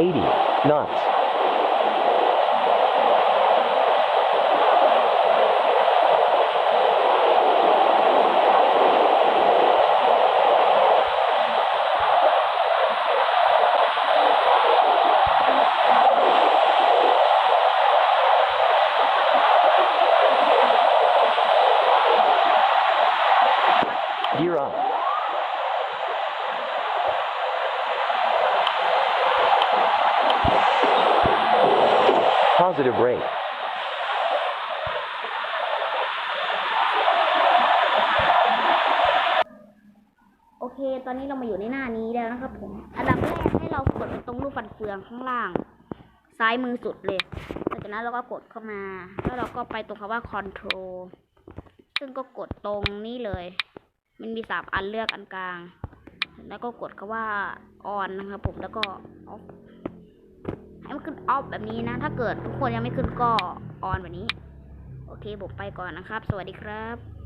80 knots. Positive rate. โอเค ตอนนี้เรามาอยู่ในหน้านี้แล้วนะครับผม อันดับแรกให้เรากดไปตรงรูปฟันเฟืองข้างล่าง ซ้ายมือสุดเลยหลังจากนั้นเราก็กดเข้ามา แล้วเราก็ไปตรงคำว่า control ซึ่งก็กดตรงนี้เลย มันมีสามอันเลือกอันกลาง แล้วก็กดคำว่า on นะครับผม แล้วก็ off ให้มันขึ้นออฟแบบนี้นะ ถ้าเกิดทุกคนยังไม่ขึ้นก็ออนแบบนี้ โอเคผมไปก่อนนะครับ สวัสดีครับ